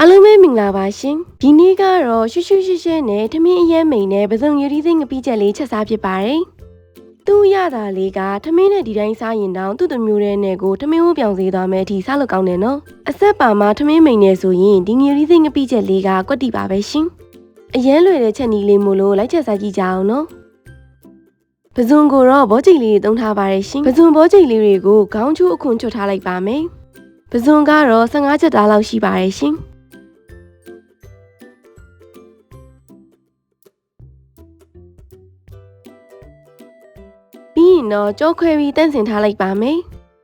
အားလုံးပဲမင်္ဂလာပါရှင်ဒီနေ့ကတော့ရှူးရှူးရှဲရှဲနဲ့ထမင်းအရမ်းမိန်နဲ့ပစုံရည်သီးသိငပိချက်လေးချက်စားဖြစ်ပါတယ်သူ့ရတာလေးကထမင်းနဲ့ဒီတိုင်းစားရင်တောင်သူ့တမျိုးတဲ့နဲ့ကိုထမင်းဝပြောင်စေးသွားမယ်အထိစားလို့ကောင်းတယ်နော်အဆက်ပါမှာထမင်းမိန်နေဆိုရင်ဒီငရီသိငပိချက်လေးကကွက်တီပါပဲရှင်အရန်လွယ်တဲ့ချက်နီးလေးမို့လို့လိုက်ချက်စားကြည့်ကြအောင်နော်ပဇွန်ကိုတော့ဘောကြိတ်လေးတွေသုံးထားပါတယ်ရှင်ပဇွန်ဘောကြိတ်လေးတွေကိုခေါင်းချိုးအခွန်ချွတ်ထားလိုက်ပါမယ်ပဇွန်ကတော့15ချက်သားလောက်ရှိပါတယ်ရှင် ရင်တော့ကြောခွဲပြီးတန့်စင်ထားလိုက်ပါမယ်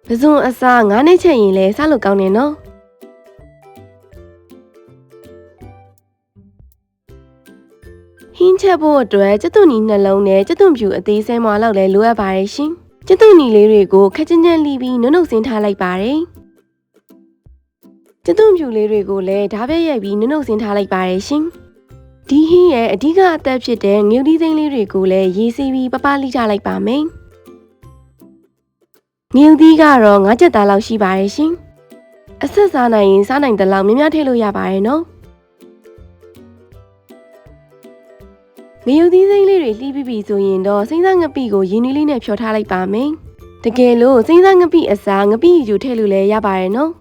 ပဇွန်အစား9နှစ်ချက်ရင်လည်းစားလို့ကောင်းတယ်နော်ဟင်းချက်ဖို့အတွက်ကျက်သွန်နီနှလုံးနဲ့ကျက်သွန်ဖြူအသေးစဲမွာလောက်လည်းလိုအပ်ပါတယ်ရှင်ကျက်သွန်နီလေးတွေကိုခက်ချင်းချင်းလှီးပြီးနုံနုံစင်းထားလိုက်ပါတယ်ကျက်သွန်ဖြူလေးတွေကိုလည်းဓာတ်ပဲရိုက်ပြီးနုံနုံစင်းထားလိုက်ပါတယ်ရှင်ဒီဟင်းရဲ့အဓိကအသက်ဖြစ်တဲ့ငြူသီးသိန်းလေးတွေကိုလည်းရေးစီးပြီးပပလိထားလိုက်ပါမယ် ငြူသီးကတော့၅ချက်သားလောက်ရှိပါတယ်ရှင်အဆက်စားနိုင်ရင်စားနိုင်တဲ့လောက်များများထည့်လို့ရပါတယ်နော်ငရုတ်သီးစိမ့်လေးတွေလှီးပြီးပြီဆိုရင်တော့စိမ့်စားငပိကိုရင်းနှီးလေးနဲ့ဖြောထားလိုက်ပါမယ်။တကယ်လို့စိမ့်စားငပိအစားငပိယူထည့်လို့လည်းရပါတယ်နော်။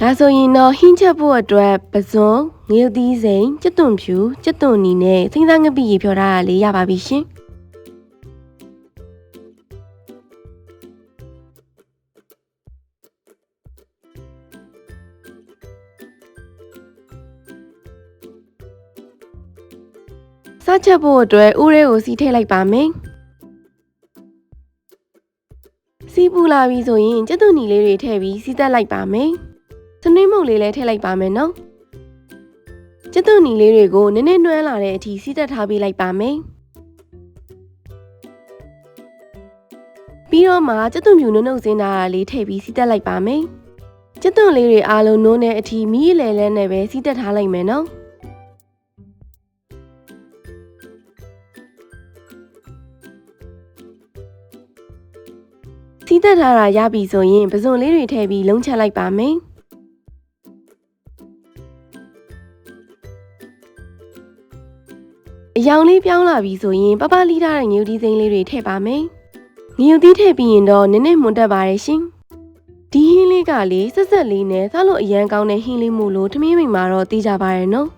ဒါဆိုရင်တော့ဟင်းချက်ဖို့အတွက်ပစွန်ငရုတ်သီးစိမ့်ကြက်သွန်ဖြူကြက်သွန်နီနဲ့စိမ့်စားငပိရေဖြောထားတာလေးရပါပြီရှင်။ စားချက်ဖို့အတွက်ဥရဲကိုစီးထည့်လိုက်ပါမယ်။စီးပူလာပြီဆိုရင်ကျက်သွန်နီလေးတွေထည့်ပြီးစီးသက်လိုက်ပါမယ်။စနွေးမုတ်လေးလည်းထည့်လိုက်ပါမယ်နော်။ကျက်သွန်နီလေးတွေကိုနည်းနည်းနှွှဲလာတဲ့အထိစီးသက်ထားပေးလိုက်ပါမယ်။ပြီးတော့မှကျက်သွန်ဖြူနုံနုံစင်းတာလေးထည့်ပြီးစီးသက်လိုက်ပါမယ်။ကျက်သွန်လေးတွေအားလုံးနိုးနေအထိမီးလဲလဲနဲ့ပဲစီးသက်ထားလိုက်မယ်နော်။ စီးသက်ထားတာရပြီဆိုရင်ပဇွန်လေးတွေထည့်ပြီးလုံးချက်လိုက်ပါမယ်။အယောင်လေးပြောင်းလာပြီဆိုရင်ပပလီထားတဲ့ငရုတ်သီးစိမ်းလေးတွေထည့်ပါမယ်။ငရုတ်သီးထည့်ပြီးရင်တော့နည်းနည်းမွန်တက်ပါတယ်ရှင်။ဒီဟင်းလေးကလေဆက်ဆက်လေးနဲ့စားလို့အရန်ကောင်းတဲ့ဟင်းလေးမို့လို့ထမင်းမိန်မှာတော့သိကြပါရဲ့နော်။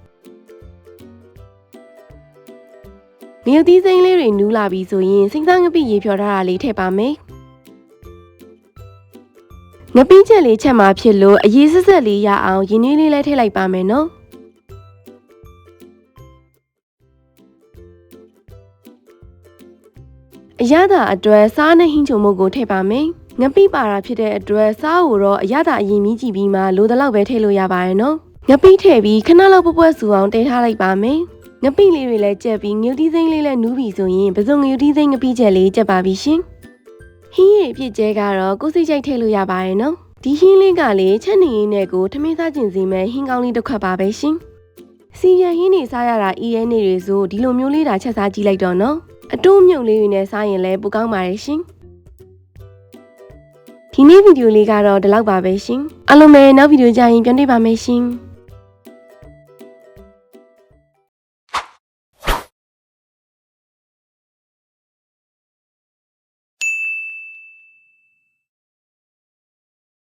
ငရုတ်သီးစိမ်းလေးတွေနူးလာပြီဆိုရင်စိမ့်စားငပိရေဖြော်ထားတာလေးထည့်ပါမယ်။ ငပိချက်လေးချက်မှာဖြစ်လို့အရေးဆက်ဆက်လေးရအောင်ရင်းနှီးလေးလည်းထည့်လိုက်ပါမယ်နော်အရသာအတွက်စားနဲ့ဟင်းချုံမုတ်ကိုထည့်ပါမယ်ငပိပါတာဖြစ်တဲ့အတွက်စားကိုတော့အရသာအရင်မြည်ကြည့်ပြီးမှလိုတလောက်ပဲထည့်လို့ရပါတယ်နော်ငပိထည့်ပြီးခဏလောက်ပွပွဆူအောင်တဲထားလိုက်ပါမယ်ငပိလေးတွေလည်းကြက်ပြီးငုတ်တီးစိမ့်လေးလည်းနူးပြီဆိုရင်ပစုံငုတ်တီးစိမ့်ငပိချက်လေးကြက်ပါပြီရှင် ဟင်းရည်ပြည့်ကျဲကတော့ကိုယ်စိတ်ကြိုက်ထည့်လို့ရပါတယ်နော်ဒီဟင်းလေးကလေချက်နေရင်းနဲ့ကိုထမင်းစားကျင်စီမဲ့ဟင်းကောင်းလေးတစ်ခွက်ပါပဲရှင်စီရဟင်းနေစားရတာအီရဲနေတွေဆိုဒီလိုမျိုးလေးတာချက်စားကြည့်လိုက်တော့နော်အတိုးမြုပ်လေးတွေနဲ့စားရင်လည်းပိုကောင်းပါတယ်ရှင်ဒီနေ့ဗီဒီယိုလေးကတော့ဒီလောက်ပါပဲရှင်အားလုံးပဲနောက်ဗီဒီယိုကြရင်ပြန်တွေ့ပါမယ်ရှင်